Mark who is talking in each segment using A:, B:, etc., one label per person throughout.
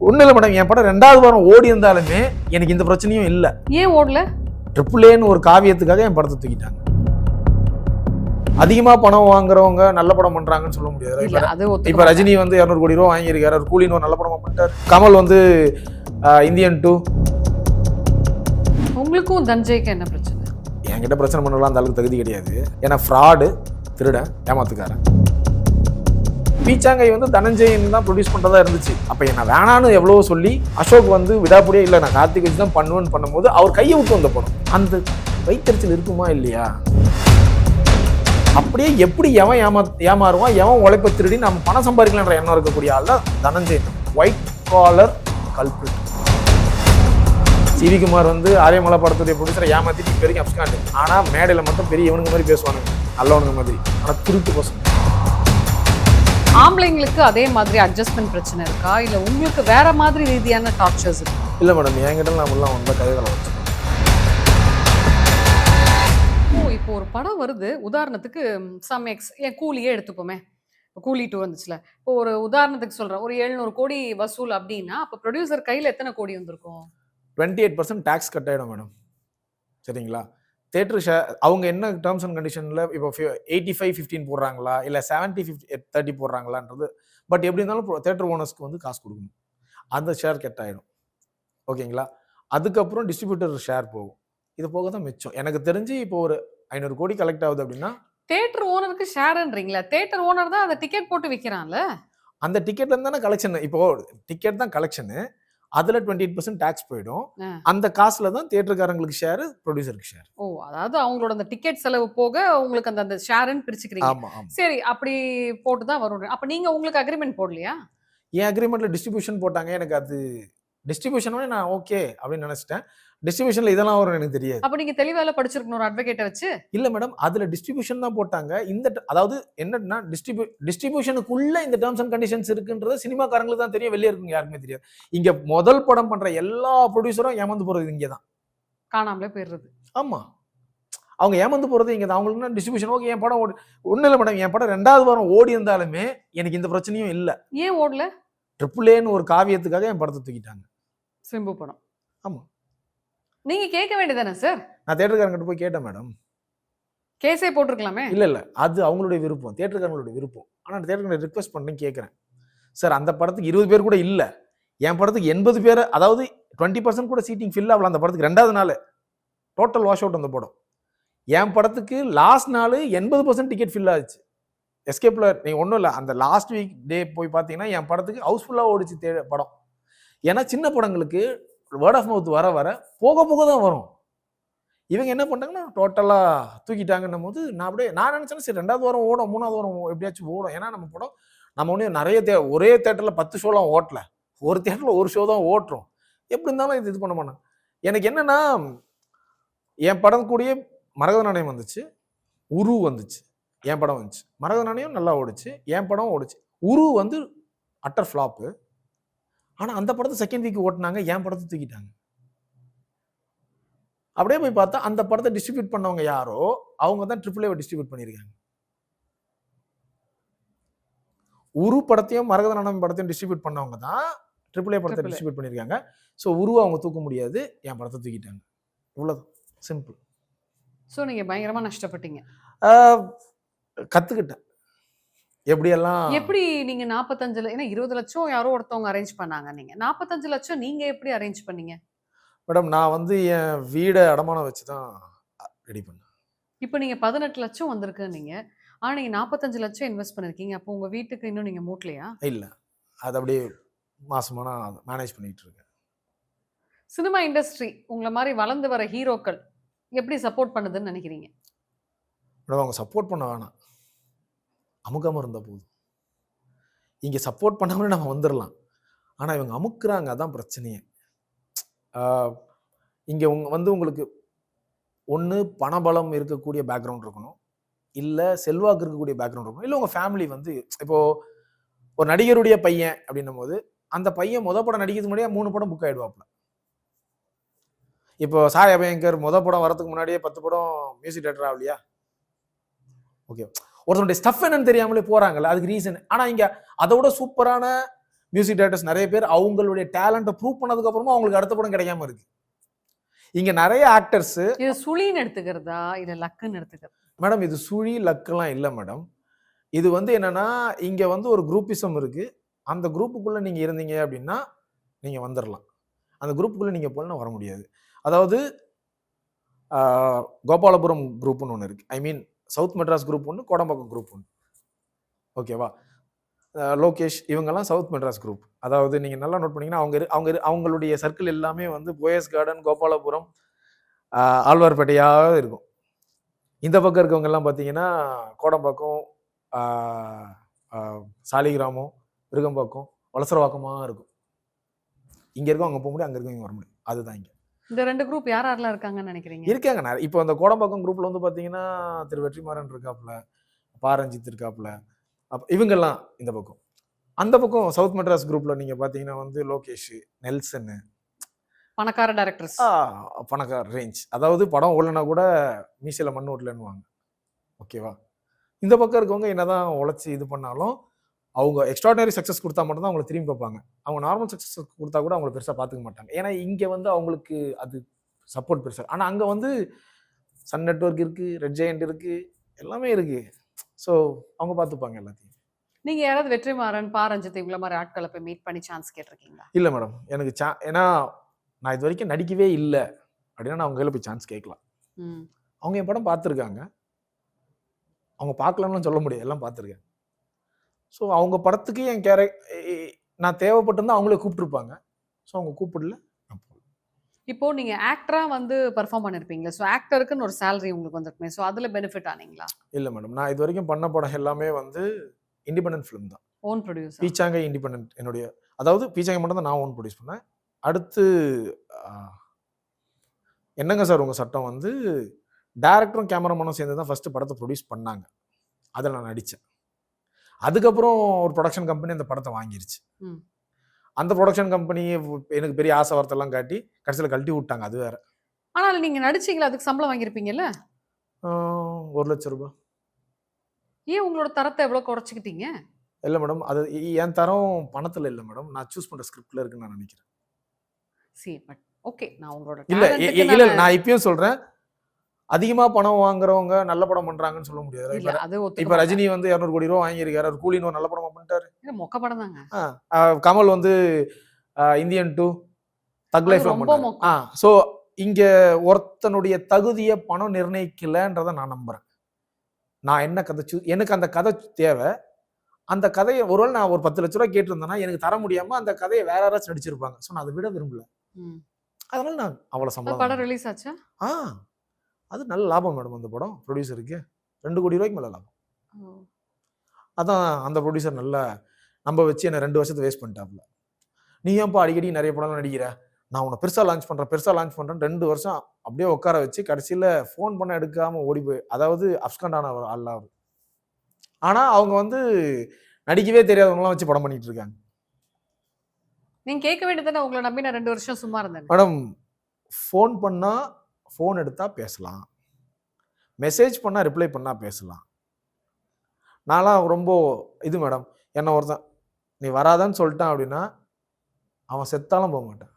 A: ஒன்றும் இல்லை மேடம் என் படம் ரெண்டாவது வாரம் ஓடி இருந்தாலுமே எனக்கு இந்த பிரச்சனையும் இல்லை.
B: ஏன் ஓடல?
A: ட்ரிபிள் ஏன்னு ஒரு காவியத்துக்காக என் படத்தை தூக்கிட்டாங்க. அதிகமா பணம் வாங்குறவங்க நல்ல படம் பண்றாங்கன்னு சொல்ல முடியாது இப்ப- ரஜினி வந்து இரநூறு கோடி ரூபா வாங்கியிருக்காரு. அவர் கூலின்னு ஒரு நல்ல படமா பண்ணிட்டாரு. கமல் வந்து இந்தியன் டூ.
B: உங்களுக்கும் தஞ்சைக்கு என்ன பிரச்சனை?
A: என்கிட்ட பிரச்சனை பண்ணலாம் அந்த அளவுக்கு தகுதி கிடையாது. ஏன்னா ஃப்ராடு திருடன் ஏமாத்துக்காரன். பீச்சாங்கை வந்து தனஞ்சயன் தான் ப்ரொடியூஸ் பண்ணுறதா இருந்துச்சு. அப்போ என்ன வேணான்னு எவ்வளவோ சொல்லி அசோக் வந்து விடாப்படியே இல்லை நான் கார்த்திக் வச்சு தான் பண்ணுவேன்னு பண்ணும்போது அவர் கையை விட்டு வந்த படம். அந்த வைத்தறிச்சல் இருக்குமா இல்லையா? அப்படியே எப்படி எவன் ஏமா ஏமாறுவான் எவன் உழைப்ப திருடி நம்ம பணம் சம்பாதிக்கலான்ற எண்ணம் இருக்கக்கூடிய ஆள் தான் Dhananjayan. White collar culprit CV Kumar வந்து ஆரியமலை படத்துடைய ப்ரொடியூசரை ஏமாத்திட்டு இப்போ வரைக்கும் அப்ஸ்காண்டு ஆனால் மேடையில் மட்டும் பெரிய இவனுங்க மாதிரி பேசுவானுங்க. நல்லவனுங்க மாதிரி. ஆனால் திருட்டு பசங்க.
B: ஆம்பளைங்களுக்கு அதே மாதிரி அட்ஜஸ்ட்மெண்ட் பிரச்சனை இருக்கா? இல்ல உங்களுக்கு வேற மாதிரி ரீதியான டார்ச்சர்ஸ் இருக்கா?
A: இல்லை மேடம் என்கிட்ட நம்மளாம் வந்த கதைகளை வச்சு
B: ஓ இப்போ ஒரு படம் வருது. உதாரணத்துக்கு சம் எக்ஸ் என் கூலியே எடுத்துப்போமே. கூலி டூ வந்துச்சுல. இப்போ ஒரு உதாரணத்துக்கு சொல்றேன். ஒரு எழுநூறு கோடி வசூல் அப்படின்னா அப்போ ப்ரொடியூசர் கையில எத்தனை கோடி வந்திருக்கும்?
A: Twenty eight percent tax cut ஆகிடும் மேடம் சரிங்களா? தேட்டர் ஷே அவங்க என்ன டேர்ம்ஸ் அண்ட் கண்டிஷனில் இப்போ எயிட்டி ஃபைவ் ஃபிஃப்டின் போடுறாங்களா? இல்லை செவன்ட்டி ஃபிஃப்டி தேர்ட்டி போடுறாங்களான்றது பட் எப்படி இருந்தாலும் தேட்டர் ஓனர்ஸ்க்கு வந்து காசு கொடுக்கணும். அந்த ஷேர் கட் ஆகிடும் ஓகேங்களா? அதுக்கப்புறம் டிஸ்ட்ரிபியூட்டர் ஷேர் போகும். இது போக தான் மிச்சம். எனக்கு தெரிஞ்சு இப்போ ஒரு ஐநூறு கோடி கலெக்ட் ஆகுது அப்படின்னா
B: தேட்டர் ஓனருக்கு ஷேர்ன்றீங்களா தேட்டர் ஓனர் தான் அதை டிக்கெட் போட்டு விற்கிறான்ல
A: அந்த டிக்கெட்ல இருந்து தானே கலெக்ஷன் இப்போ டிக்கெட் தான் கலெக்ஷனு அதுல டுவெண்ட்டி எயிட் பர்சன்ட் டேக்ஸ் போயிடும். அந்த காசுல தான் தியேட்டருக்காரங்களுக்கு ஷேர் ப்ரொடியூசருக்கு ஷேர்
B: ஓ அதாவது அவங்களோட அந்த டிக்கெட் செலவு போக உங்களுக்கு அந்த அந்த ஷேர்னு பிரிச்சுக்கிறீங்க. சரி அப்படி போட்டு தான் வரும். அப்ப நீங்க உங்களுக்கு அக்ரிமெண்ட் போடலையா?
A: என் அக்ரிமெண்ட்ல டிஸ்ட்ரிபியூஷன் போட்டாங்க. எனக்கு அது டிஸ்ட்ரிபியூஷன் நான் ஓகே அப்படின்னு நினைச்சிட்டேன். டிஸ்ட்ரிபியூஷன்ல இதெல்லாம் வரும் எனக்கு தெரியாது.
B: அப்ப நீங்க தெளிவால படிச்சிருக்கணும் ஒரு அட்வொகேட்டை வச்சு?
A: இல்ல மேடம் அதுல டிஸ்ட்ரிபியூஷன் தான் போட்டாங்க. இந்த அதாவது என்னன்னா டிஸ்ட்ரிபியூ டிஸ்ட்ரிபியூஷனுக்குள்ள இந்த டேர்ம்ஸ் அண்ட் கண்டிஷன்ஸ் இருக்குன்றது சினிமாக்காரங்களுக்கு தான் தெரியும். வெளியே இருக்குங்க யாருக்குமே தெரியாது. இங்க முதல் படம் பண்ற எல்லா ப்ரொடியூசரும் ஏமாந்து போறது இங்கே தான்
B: காணாமலே போயிடுறது.
A: ஆமா. அவங்க ஏமாந்து போறது இங்க தான் அவங்களுக்கு டிஸ்ட்ரிபியூஷன் ஓகே என் படம் ஓடி ஒன்றும் இல்லை மேடம் என் படம் ரெண்டாவது வாரம் ஓடி இருந்தாலுமே எனக்கு இந்த பிரச்சனையும் இல்லை.
B: ஏன் ஓடல?
A: ட்ரிபிள் ஏன்னு ஒரு காவியத்துக்காக என் படத்தை தூக்கிட்டாங்க.
B: சிம்பு படம்.
A: ஆமா.
B: நீங்க கேட்க வேண்டியதானே சார்
A: நான் தேட்டருக்காரங்கிட்ட போய் கேட்டேன் மேடம்
B: கேஸே போட்டிருக்கலாமே?
A: இல்ல இல்ல. அது அவங்களுடைய விருப்பம். தேட்டருக்காரங்களுடைய விருப்பம். ஆனா தேட்டருக்கு ரிக்வெஸ்ட் பண்ணி கேட்குறேன். சார் அந்த படத்துக்கு இருபது பேர் கூட இல்ல. என் படத்துக்கு எண்பது பேர் அதாவது டுவெண்ட்டி பர்சன்ட் கூட சீட்டிங் ஃபில் ஆகல அந்த படத்துக்கு. ரெண்டாவது நாள். டோட்டல் வாஷ் அவுட் அந்த படம். என் படத்துக்கு லாஸ்ட் நாள் எண்பது பர்சன்ட் டிக்கெட் ஃபில் ஆச்சு. எஸ்கேப்ல நீங்க ஒன்றும் இல்லை. அந்த லாஸ்ட் வீக் டே போய் பார்த்தீங்கன்னா என் படத்துக்கு ஹவுஸ்ஃபுல்லாக ஓடிச்சு தே படம். ஏன்னா சின்ன படங்களுக்கு வேர்ட் ஆஃப் மவுத் வர வர போக போக தான் வரும். இவங்க என்ன பண்ணிட்டாங்கன்னா டோட்டலாக தூக்கிட்டாங்கன்னும் போது நான் அப்படியே நான் நினச்சேன்னா சரி ரெண்டாவது வாரம் ஓடும் மூணாவது வாரம் எப்படியாச்சும் ஓடும். ஏன்னா நம்ம படம் நம்ம ஒன்றும் நிறைய தே ஒரே தேட்டரில் பத்து ஷோலாம் ஓட்டல. ஒரு தேட்டரில் ஒரு ஷோ தான் ஓட்டுறோம். எப்படி இருந்தாலும் இது இது பண்ண மாட்டேன் எனக்கு என்னன்னா என் படம் கூடிய மரகத நாணயம் வந்துச்சு. உரு வந்துச்சு. என் படம் வந்துச்சு. மரகத நாணயம் நல்லா ஓடுச்சு. என் படம் ஓடுச்சு. உரு வந்து அட்டர் ஃப்ளாப்பு ஆனால் அந்த படத்தை செகண்ட் வீக் ஓட்டினாங்க என் படத்தை தூக்கிட்டாங்க. அப்படியே போய் பார்த்தா அந்த படத்தை டிஸ்ட்ரிபியூட் பண்ணவங்க யாரோ அவங்க தான் ட்ரிபிள் ஏவை டிஸ்ட்ரிபியூட் பண்ணியிருக்காங்க. உரு படத்தையும் மரகத நாணயம் படத்தையும் டிஸ்ட்ரிபியூட் பண்ணவங்க தான் ட்ரிபிள் ஏ படத்தை. டிஸ்ட்ரிபியூட் பண்ணியிருக்காங்க. ஸோ உருவை அவங்க தூக்க முடியாது என் படத்தை தூக்கிட்டாங்க. இவ்வளோதான் சிம்பிள்
B: சோ நீங்க பயங்கரமா நஷ்டப்பட்டீங்க.
A: கற்றுக்கிட்டேன் எப்படியெல்லாம்
B: எப்படி நீங்க நாற்பத்தஞ்சுல ஏன்னா இருபது லட்சம் யாரோ ஒருத்தவங்க அரேஞ்ச் பண்ணாங்க நீங்க. நாற்பத்தஞ்சு லட்சம் நீங்க எப்படி அரேஞ்ச் பண்ணீங்க?
A: மேடம் நான் வந்து என் வீடை அடமானம் வச்சு தான் ரெடி பண்ணேன்.
B: இப்போ நீங்க பதினெட்டு லட்சம் வந்திருக்கு நீங்க ஆனா நீங்க நாற்பத்தஞ்சு லட்சம் இன்வெஸ்ட் பண்ணிருக்கீங்க. அப்போ உங்க வீட்டுக்கு இன்னும் நீங்க மூட்டலையா?
A: இல்லை. அது அப்படியே மாசமா நான் மேனேஜ் பண்ணிட்டு இருக்கேன்.
B: சினிமா இண்டஸ்ட்ரி உங்களை மாதிரி வளர்ந்து வர ஹீரோக்கள் எப்படி சப்போர்ட் பண்ணுதுன்னு நினைக்கிறீங்க?
A: மேடம் அவங்க சப்போர்ட் பண்ண வேணாம். அமுக்காமல் இருந்தால் போதும் இங்கே சப்போர்ட் பண்ணாமலே நம்ம வந்துடலாம் ஆனால் இவங்க அமுக்குறாங்க. அதான் பிரச்சனையே. இங்கே உங்க வந்து உங்களுக்கு ஒன்று பணபலம் இருக்கக்கூடிய பேக்ரவுண்ட் இருக்கணும். இல்லை செல்வாக்கு இருக்கக்கூடிய பேக்ரவுண்ட் இருக்கணும். இல்லை உங்கள் ஃபேமிலி வந்து இப்போது ஒரு நடிகருடைய பையன் அப்படின்னும் போது அந்த பையன் முத படம் நடிக்கிறதுக்கு முன்னாடியே மூணு படம் புக் ஆகிடுவாப்புல இப்போ சாய் அபயங்கர் முத படம் வரதுக்கு முன்னாடியே பத்து படம் மியூசிக் டேரக்டர் ஆகலையா ஓகே ஒருத்தனுடைய ஸ்டஃப் என்னன்னு தெரியாமலே போறாங்கல்ல அதுக்கு ரீசன் ஆனா இங்க அதை விட சூப்பரான மியூசிக் டேரக்டர்ஸ் நிறைய பேர் அவங்களுடைய டேலண்ட்டை ப்ரூவ் பண்ணதுக்கு அப்புறமா அவங்களுக்கு அடுத்த படம் கிடைக்காம இருக்கு. இங்க நிறைய ஆக்டர்ஸ்
B: இது சுழின்னு எடுத்துக்கிறதா? இல்ல லக்குன்னு எடுத்துக்கிறதா?
A: மேடம் இது சுழி லக்கெல்லாம் இல்லை மேடம் இது வந்து என்னன்னா இங்க வந்து ஒரு குரூப்பிசம் இருக்கு. அந்த குரூப்புக்குள்ள நீங்க இருந்தீங்க அப்படின்னா நீங்க வந்துடலாம் அந்த குரூப்புக்குள்ள நீங்க போலனா வர முடியாது. அதாவது கோபாலபுரம் குரூப்னு ஒன்று இருக்கு. I mean south Madras group ஒன்று கோடம்பாக்கம் குரூப் ஒன்று ஓகேவா லோகேஷ் இவங்கெல்லாம் சவுத் மெட்ராஸ் குரூப் அதாவது நீங்கள் நல்லா நோட் பண்ணிங்கன்னா அவங்க அவங்க அவங்களுடைய சர்க்கிள் எல்லாமே வந்து போயஸ் கார்டன் கோபாலபுரம் ஆழ்வார்பேட்டையாக இருக்கும். இந்த பக்கம் இருக்கவங்க எல்லாம் பார்த்தீங்கன்னா கோடம்பாக்கம் சாலிகிராமம் விருகம்பாக்கம் வளசரவாக்கமாக இருக்கும். இங்கே இருக்கவங்க அங்கே போக முடியும் அங்கே இங்கே வர முடியும். அதுதான் இங்கே.
B: இந்த ரெண்டு குரூப் யார் யாரெல்லாம் இருக்காங்கன்னு நினைக்கிறீங்க?
A: இருக்காங்க. இப்போ அந்த கோடம்பாக்கம் குரூப்ல வந்து பார்த்தீங்கன்னா திரு வெற்றிமாறன் இருக்காப்புல பாரஞ்சித் இருக்காப்புல அப்போ இவங்கெல்லாம் இந்த பக்கம். அந்த பக்கம் சவுத் மெட்ராஸ் குரூப்ல நீங்க பார்த்தீங்கன்னா வந்து லோகேஷ் நெல்சன்
B: பணக்கார டைரக்டர்ஸ்
A: பணக்கார ரேஞ்ச் அதாவது படம் ஓடலனா கூட மீசையில மண் ஓட்டலன்னுவாங்க. ஓகேவா? இந்த பக்கம் இருக்கவங்க என்னதான் உழைச்சி இது பண்ணாலும் அவங்க எக்ஸ்ட்ராடனரி சக்ஸஸ் கொடுத்தா மட்டும்தான் அவங்களை திரும்பி பார்ப்பாங்க. அவங்க நார்மல் சக்ஸஸ் கொடுத்தா கூட அவங்கள பெருசாக பார்த்துக்க மாட்டாங்க. ஏன்னா இங்கே வந்து அவங்களுக்கு அது சப்போர்ட் பெருசாக ஆனால் அங்கே வந்து சன் நெட்வொர்க் இருக்குது ரெட் ஜெயண்ட் இருக்குது எல்லாமே இருக்குது ஸோ அவங்க பார்த்துப்பாங்க எல்லாத்தையும்.
B: நீங்க யாராவது வெற்றிமாறன் பாரஞ்சித் இவங்கள மாதிரி ஆட்களை போய் மீட் பண்ணி சான்ஸ் கேட்டிருக்கீங்களா?
A: இல்லை மேடம் எனக்கு சா ஏன்னா நான் இது வரைக்கும் நடிக்கவே இல்லை. அப்படின்னா நான் அவங்க கையில் போய் சான்ஸ் கேட்கலாம்.
B: ம்.
A: அவங்க என் படம் பார்த்துருக்காங்க. அவங்க பார்க்கலன்னு சொல்ல முடியாது. எல்லாம் பார்த்துருக்கேன். ஸோ அவங்க படத்துக்கு என் கேர நான் தேவைப்பட்டிருந்தா அவங்களே கூப்பிட்டுருப்பாங்க. ஸோ அவங்க கூப்பிடல.
B: இப்போ நீங்க ஆக்டரா வந்து பெர்ஃபார்ம் பண்ணிருப்பீங்களா ஸோ ஆக்டருக்குன்னு ஒரு salary உங்களுக்கு வந்திருக்குமே. ஸோ அதுல பெனிஃபிட் ஆனீங்களா?
A: இல்லை மேடம் நான் இது வரைக்கும் பண்ண படம் எல்லாமே வந்து இண்டிபெண்டன்ட் ஃபிலிம் தான்.
B: ஓன் ப்ரொடியூசர்
A: பீச்சாங்க இண்டிபெண்டன்ட் என்னுடைய அதாவது பீச்சாங்க மட்டும் தான் நான் ஓன் ப்ரொடியூஸ் பண்ணேன். அடுத்து என்னங்க சார் உங்கள் சட்டம் வந்து டேரக்டரும் கேமராமேனும் சேர்ந்து தான் ஃபஸ்ட்டு படத்தை ப்ரொடியூஸ் பண்ணாங்க. அதில் நான் நடித்தேன் அதுக்கப்புறம் ஒரு ப்ரொடக்ஷன் கம்பெனி அந்த படத்தை வாங்கிருச்சு. அந்த ப்ரொடக்ஷன் கம்பெனி எனக்கு பெரிய ஆசை வார்த்தைலாம் காட்டி கடைசியில் கழட்டி விட்டாங்க அது வேற.
B: ஆனால் நீங்க நடிச்சீங்களா? அதுக்கு சம்பளம் வாங்கியிருப்பீங்கல்ல?
A: ஒரு லட்ச ரூபாய்
B: ஏன் உங்களோட தரத்தை எவ்வளவு குறைச்சிக்கிட்டீங்க?
A: இல்லை மேடம் அது என் தரம் பணத்தில் இல்லை மேடம் நான் சூஸ் பண்ணுற ஸ்கிரிப்டில் இருக்குன்னு நான் நினைக்கிறேன்.
B: சரி பட் ஓகே நான் உங்களோட
A: இல்ல இல்ல
B: நான்
A: இப்பயும் சொல்றேன். அதிகமா பணம் வாங்குறவங்க நல்ல படம் பண்றாங்கன்னு சொல்ல முடியாது. இப்ப-. ரஜினி வந்து இரநூறு கோடி ரூபா வாங்கியிருக்காரு. அவர் கூலின்னு ஒரு நல்ல படமா பண்ணிட்டாரு.
B: மொக்க படம் தாங்க.
A: கமல் வந்து இந்தியன் டூ தக்
B: அது
A: லைஃப்
B: ரொம்ப மொக்கம்.
A: ஆ ஸோ இங்க ஒருத்தனுடைய தகுதியை பணம் நிர்ணயிக்கலன்றத நான் நம்புறேன். நான் என்ன கதை எனக்கு அந்த கதை தேவை. அந்த கதையை ஒருவேளை நான் ஒரு பத்து லட்ச ரூபா கேட்டிருந்தேன்னா எனக்கு தர முடியாம அந்த கதையை வேற யாராச்சும் நடிச்சிருப்பாங்க. ஸோ நான் அதை விட விரும்பல. அதனால நான் அவ்வளவு சம்பளம்
B: படம் ரிலீஸ் ஆச்சா?
A: ஆ. அது நல்ல லாபம் மேடம் அந்த படம் ப்ரொடியூசருக்கு ரெண்டு கோடி ரூபாய்க்கு மேலே லாபம். அதான் அந்த ப்ரொடியூசர் நல்லா நம்ம வச்சு என்னை ரெண்டு வருஷத்தை வேஸ்ட் பண்ணிட்டாப்ல நீ ஏன்ப்பா அடிக்கடி நிறைய படம்லாம் நடிக்கிற? நான் உன்னை பெருசாக லான்ச் பண்ணுறேன் பெருசாக லான்ச் பண்ணுறேன் ரெண்டு வருஷம் அப்படியே உட்கார வச்சு கடைசியில் ஃபோன் பண்ண எடுக்காம ஓடி போய் அதாவது அப்ஸ்கண்டான ஆள் அவர். ஆனால் அவங்க வந்து நடிக்கவே தெரியாதவங்களாம் வச்சு படம் பண்ணிட்டு இருக்காங்க.
B: நீங்க கேட்க வேண்டியதானே உங்களை நம்பி நான் ரெண்டு வருஷம் சும்மா இருந்தேன்
A: மேடம் ஃபோன் பண்ணால் ஃபோன் எடுத்தால் பேசலாம். மெசேஜ் பண்ணால் ரிப்ளை பண்ணால் பேசலாம். நான்லாம் ரொம்ப இது மேடம் என்ன ஒருத்தன் நீ வராதான்னு சொல்லிட்டான் அப்படின்னா அவன் செத்தாலும் போக மாட்டான்.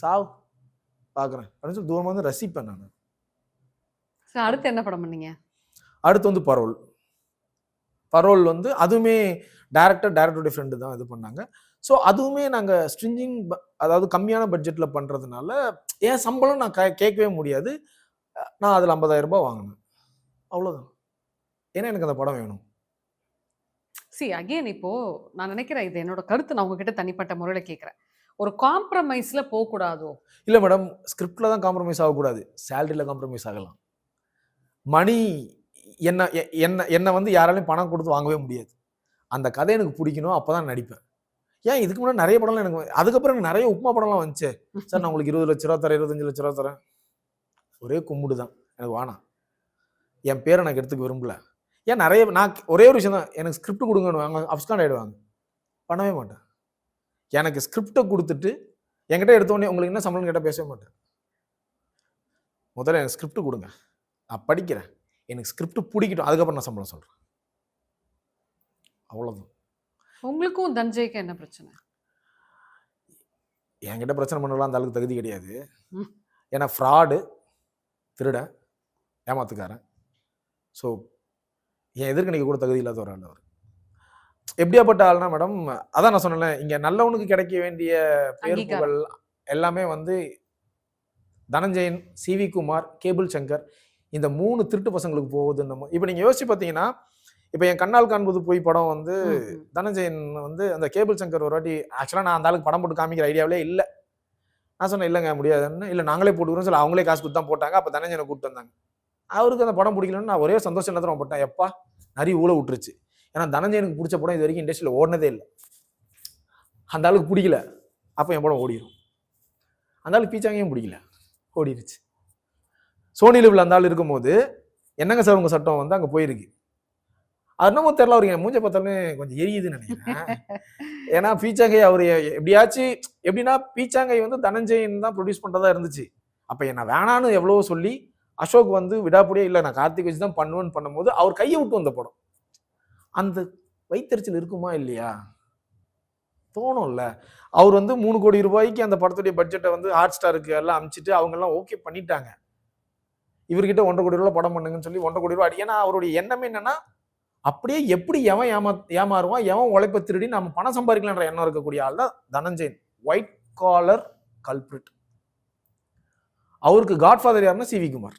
A: சாவ் பார்க்குறேன் அப்படின்னு சொல்லி தூரமாக வந்து ரசிப்பேன் நான்.
B: அடுத்து என்ன படம் பண்ணீங்க?
A: அடுத்து வந்து பரோல். பரோல் வந்து அதுவுமே டேரக்டர் டேரக்டருடைய ஃப்ரெண்டு தான் இது பண்ணாங்க. ஸோ அதுவுமே நாங்கள் ஸ்ட்ரிஞ்சிங் அதாவது கம்மியான பட்ஜெட்டில் பண்ணுறதுனால என் சம்பளம் நான் கே- கேட்கவே முடியாது. நான் அதில் 50000 ரூபாய் வாங்கினேன். அவ்வளோதான் ஏன்னா எனக்கு அந்த படம் வேணும்.
B: சி அகைன் இப்போ நான் நினைக்கிறேன் இது என்னோட கருத்து. நான் உங்ககிட்ட தனிப்பட்ட முறையில கேட்கறேன். ஒரு காம்ப்ரமைஸ்ல போக கூடாதோ
A: இல்லை மேடம் ஸ்கிரிப்டில் தான் காம்ப்ரமைஸ் ஆகக்கூடாது. சேலரியில் காம்ப்ரமைஸ் ஆகலாம். மணி என்ன என்ன என்னை வந்து யாராலையும் பணம் கொடுத்து வாங்கவே முடியாது. அந்த கதை எனக்கு பிடிக்கணும். அப்போ தான் நடிப்பேன். ஏன் இதுக்கு முன்னாடி நிறைய படம்லாம் எனக்கு வ- அதுக்கப்புறம் எனக்கு நிறைய உப்புமா படம்லாம் வந்துச்சு. சார் நான் உங்களுக்கு இருபது லட்ச ரூபா தரேன் இருபத்தஞ்சு லட்ச ரூபா தரேன். ஒரே கும்பிடு தான். எனக்கு வானா என் பேரை எனக்கு எடுத்துக்க விரும்பல. ஏன் நிறைய நான் ஒரே ஒரு விஷயம் தான் எனக்கு ஸ்கிரிப்ட் கொடுங்கன்னு வாங்க அப்ஸ்காண்ட் ஆகிடுவாங்க பண்ணவே மாட்டேன். எனக்கு ஸ்கிரிப்டை கொடுத்துட்டு என்கிட்ட எடுத்த உடனே உங்களுக்கு என்ன சம்பளம் கேட்டால் பேசவே மாட்டேன். முதல்ல எனக்கு ஸ்கிரிப்ட் கொடுங்க. நான் படிக்கிறேன். எனக்கு ஸ்கிரிப்ட் பிடிக்கட்டும். அதுக்கப்புறம் நான் சம்பளம் சொல்கிறேன் அவ்வளோதான்
B: உங்களுக்கும் தஞ்சைக்கு என்ன பிரச்சனை
A: என்கிட்ட பிரச்சனை பண்ணலாம் அந்த அளவுக்கு தகுதி கிடையாது. ஏன்னா ஃப்ராடு திருடன் ஏமாத்துக்காரன் ஸோ என் எதிர்க்கணிக்க கூட தகுதி இல்லாத ஒரு ஆள் அவர் எப்படியாப்பட்ட ஆள்னா மேடம் அதான் நான் சொன்னேன்ல இங்க நல்லவனுக்கு கிடைக்க வேண்டிய பேர். புகழ் எல்லாமே வந்து தனஞ்சயன் சிவி குமார் கேபிள் சங்கர் இந்த மூணு திருட்டு பசங்களுக்கு போகுதுன்னு இப்போ நீங்க யோசிச்சு பார்த்தீங்கன்னா இப்போ என் கண்ணால் காண்பது போய் படம் வந்து. தனஞ்சயன் வந்து அந்த கேபிள் சங்கர் ஒரு வாட்டி ஆக்சுவலாக நான் அந்த ஆளுக்கு படம் போட்டு காமிக்கிற ஐடியாவிலே இல்லை. நான் சொன்னேன் இல்லைங்க முடியாதுன்னு. இல்லை நாங்களே போட்டுக்கிறோம் சொல்லி அவங்களே காசு கொடுத்து தான் போட்டாங்க. அப்போ தனஞ்சனை கூப்பிட்டு வந்தாங்க. அவருக்கு அந்த படம் பிடிக்கலன்னு நான் ஒரே சந்தோஷம் தான் போட்டேன். எப்பா நிறைய ஊழ விட்டுருச்சு. ஏன்னா தனஞ்சயனுக்கு பிடிச்ச படம் இது வரைக்கும் இண்டஸ்ட்ரியில் ஓடினதே இல்லை. அந்த ஆளுக்கு பிடிக்கல. அப்போ என் படம் ஓடிடும் அந்த ஆளுக்கு பீச்சாங்கையும் பிடிக்கல. ஓடிடுச்சு சோனி லிவில் அந்த ஆள் இருக்கும்போது என்னங்க சார் உங்கள் சட்டம் வந்து அங்கே போயிருக்கு? அது தெரில தெரியல அவருக்கு என் மூஞ்ச பார்த்தாலுமே கொஞ்சம் எரியுதுன்னு நினைக்கிறேன். ஏன்னா பீச்சாங்கை அவர் எப்படியாச்சும் எப்படின்னா பீச்சாங்கை வந்து தனஞ்சயன் தான் ப்ரொடியூஸ் பண்ணுறதா இருந்துச்சு. அப்போ என்ன வேணான்னு எவ்வளவோ சொல்லி அசோக் வந்து விடாப்படியே இல்லை நான் கார்த்திக் வச்சு தான் பண்ணுவேன்னு பண்ணும்போது அவர் கையை விட்டு வந்த படம். அந்த வைத்தறிச்சல் இருக்குமா இல்லையா? தோணும்ல. அவர் வந்து மூணு கோடி ரூபாய்க்கு அந்த படத்துடைய பட்ஜெட்டை வந்து ஹாட் ஸ்டாருக்கு எல்லாம் அமிச்சிட்டு அவங்க எல்லாம் ஓகே பண்ணிட்டாங்க. இவர்கிட்ட ஒன்றரை கோடி ரூபா படம் பண்ணுங்கன்னு சொல்லி ஒன்றரை கோடி ரூபா ஏன்னா அவருடைய எண்ணம் என்னன்னா அப்படியே எப்படி எவன் ஏமா ஏமாறுவான் எவன் உழைப்ப திருடி நம்ம பணம் சம்பாதிக்கலான்ற எண்ணம் இருக்கக்கூடிய ஆள் தான் தனஞ்சயன். ஒயிட் காலர் கல்பிரிட் அவருக்கு காட்ஃபாதர் யாருன்னா சிவி குமார்.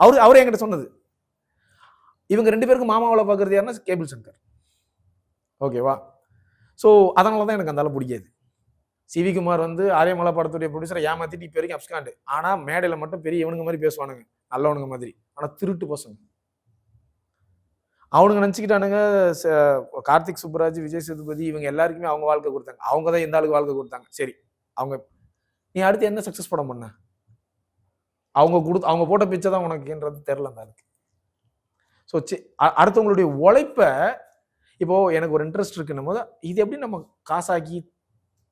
A: அவர் அவரே என்கிட்ட சொன்னது. இவங்க ரெண்டு பேருக்கும் மாமாவில் பார்க்கறது யாருன்னா கேபிள் சங்கர். ஓகேவா ஸோ அதனால தான் எனக்கு அந்த பிடிக்காது. சிவி குமார் வந்து ஆரியமலை படத்துடைய ப்ரொடியூசரை ஏமாத்திட்டு இப்போ வரைக்கும் அப்ஸ்காண்டு. ஆனால் மேடையில் மட்டும் பெரிய இவனுங்க மாதிரி பேசுவானுங்க. நல்லவனுங்க மாதிரி. ஆனால் திருட்டு பசங்க. அவனுங்க நினச்சிக்கிட்டானுங்க கார்த்திக் சுப்ராஜ் விஜய் சேதுபதி இவங்க எல்லாருக்குமே அவங்க வாழ்க்கை கொடுத்தாங்க. அவங்க தான் இந்த ஆளுக்கு வாழ்க்கை கொடுத்தாங்க. சரி அவங்க நீ அடுத்து என்ன சக்ஸஸ் படம் பண்ண? அவங்க கொடுத்து அவங்க போட்ட பிச்சை தான் உனக்குன்றது தெரில அந்த ஆளுக்கு. ஸோ அடுத்தவங்களுடைய உழைப்பை இப்போ எனக்கு ஒரு இன்ட்ரெஸ்ட் இருக்குன்னும் போது இது எப்படி நம்ம காசாக்கி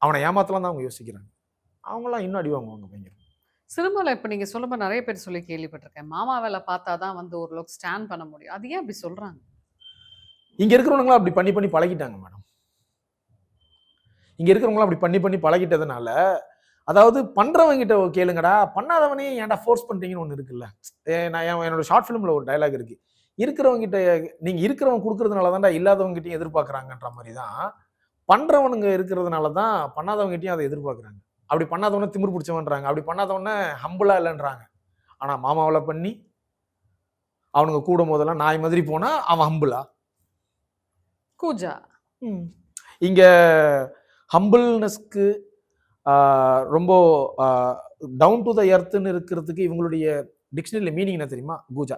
A: அவனை ஏமாத்தலாம் தான் அவங்க யோசிக்கிறாங்க. அவங்களாம் இன்னும் அடி வாங்குவாங்க பயங்கர
B: சினிமாவில் இப்போ நீங்கள் சொல்லும்போது நிறைய பேர் சொல்லி கேள்விப்பட்டிருக்கேன். மாமா வேலை பார்த்தா தான் வந்து ஓரளவுக்கு ஸ்டாண்ட் பண்ண முடியும். அது ஏன் அப்படி சொல்கிறாங்க
A: இங்கே இருக்கிறவங்களாம் அப்படி பண்ணி பண்ணி பழகிட்டாங்க மேடம். இங்கே இருக்கிறவங்களாம் அப்படி பண்ணி பண்ணி பழகிட்டதுனால அதாவது பண்ணுறவங்கிட்ட கேளுங்கடா பண்ணாதவனே ஏன்டா ஃபோர்ஸ் பண்ணுறீங்கன்னு ஒன்று இருக்குல்ல? நான் என்னோட ஷார்ட் ஃபிலிமில் ஒரு டைலாக் இருக்குது இருக்கிறவங்க நீங்கள் இருக்கிறவங்க கொடுக்கறதுனால தான்டா இல்லாதவங்ககிட்டையும் எதிர்பார்க்குறாங்கன்ற மாதிரி தான் பண்ணுறவனுங்க இருக்கிறதுனால தான் பண்ணாதவங்ககிட்டையும் அதை எதிர்பார்க்குறாங்க. அப்படி பண்ணாதவன திமிர் பிடிச்சவன்றாங்க. அப்படி பண்ணாதவன ஹம்பிளா இல்லைன்றாங்க. ஆனா மாமாவளை பண்ணி அவனுங்க கூடும் போதெல்லாம் நாய் மாதிரி போனா அவன் ஹம்பிளா
B: கூஜா.
A: இங்க ஹம்பிள்னஸ்க்கு ரொம்ப டவுன் டு த எர்த்துன்னு இருக்கிறதுக்கு இவங்களுடைய டிக்ஷனரியில் மீனிங் என்ன தெரியுமா? கூஜா.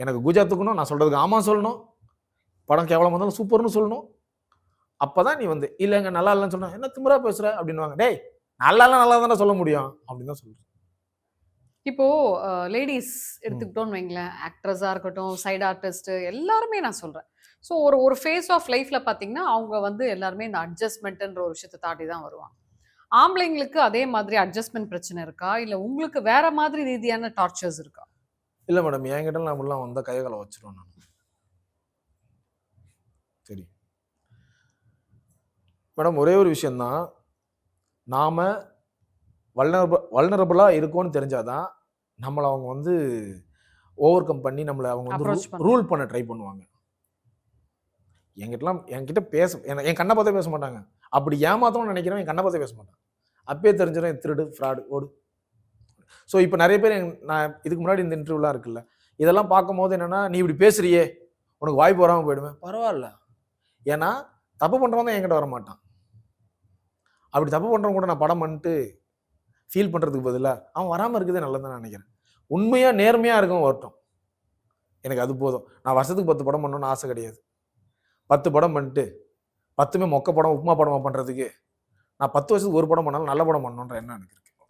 A: எனக்கு கூஜா தூக்கணும் நான் சொல்றதுக்கு ஆமா சொல்லணும். படம் கேவலம் வந்தாலும் சூப்பர்னு சொல்லணும். அப்பதான் நீ வந்து இல்லைங்க நல்லா இல்லைன்னு சொன்னா என்ன திமிரா பேசுற? அப்படின்னுவாங்க. டேய் நல்லா இல்லை நல்லா தானே சொல்ல முடியும். அப்படின்னு தான் சொல்றேன்.
B: இப்போ லேடிஸ் எடுத்துக்கிட்டோம்னு வைங்களேன். ஆக்ட்ரஸாக இருக்கட்டும் சைடு ஆர்டிஸ்ட் எல்லாருமே நான் சொல்கிறேன் ஸோ ஒரு ஒரு ஃபேஸ் ஆஃப் லைஃப்பில் பார்த்தீங்கன்னா அவங்க வந்து எல்லாருமே இந்த அட்ஜஸ்ட்மெண்ட்ன்ற ஒரு விஷயத்தை தாண்டி தான் வருவாங்க. ஆம்பளைங்களுக்கு அதே மாதிரி அட்ஜஸ்ட்மெண்ட் பிரச்சனை இருக்கா? இல்லை உங்களுக்கு வேற மாதிரி ரீதியான டார்ச்சர்ஸ் இருக்கா?
A: இல்லை மேடம் என்கிட்ட நம்மளாம் வந்தால் கைகளை வச்சிருவோம் நான். சரி. மேடம் ஒரே ஒரு விஷயந்தான் நாம வல்னரப வல்னரபுளாக இருக்கோன்னு தெரிஞ்சாதான் நம்மளை அவங்க வந்து ஓவர் கம் பண்ணி நம்மளை அவங்க வந்து. ரூல் பண்ண ட்ரை பண்ணுவாங்க. என்கிட்டலாம் என்கிட்ட பேச என் கண்ணை பார்த்தே பேச மாட்டாங்க. அப்படி ஏமாத்தணும்னு நினைக்கிறவன் என் கண்ணை பார்த்தே பேச மாட்டான். அப்பயே தெரிஞ்சிடும் என் திருடு ஃப்ராடு ஓடு. ஸோ இப்போ நிறைய பேர் நான் இதுக்கு முன்னாடி இந்த இன்டர்வியூலாம் இருக்குல்ல இதெல்லாம் பார்க்கும்போது என்னன்னா நீ இப்படி பேசுறியே உனக்கு வாய்ப்பு வராமல் போயிடுவேன் பரவாயில்ல. ஏன்னா தப்பு பண்ணுறவன் தான் என்கிட்ட வர மாட்டான் அப்படி தப்பு பண்ணுறவங்க கூட நான் படம் பண்ணிட்டு ஃபீல் பண்ணுறதுக்கு பதிலாக அவன் வராமல் இருக்கிறதே நல்லதுன்னு நினைக்கிறேன். உண்மையாக நேர்மையாக இருக்கும் வரட்டும். எனக்கு அது போதும். நான் வருஷத்துக்கு பத்து படம் பண்ணணும்னு ஆசை கிடையாது. பத்து படம் பண்ணிட்டு பத்துமே மொக்க படம் உப்புமா படமாக பண்ணுறதுக்கு நான் பத்து வருஷத்துக்கு ஒரு படம் பண்ணாலும் நல்ல படம் பண்ணணுன்ற என்ன எனக்கு இருக்கு.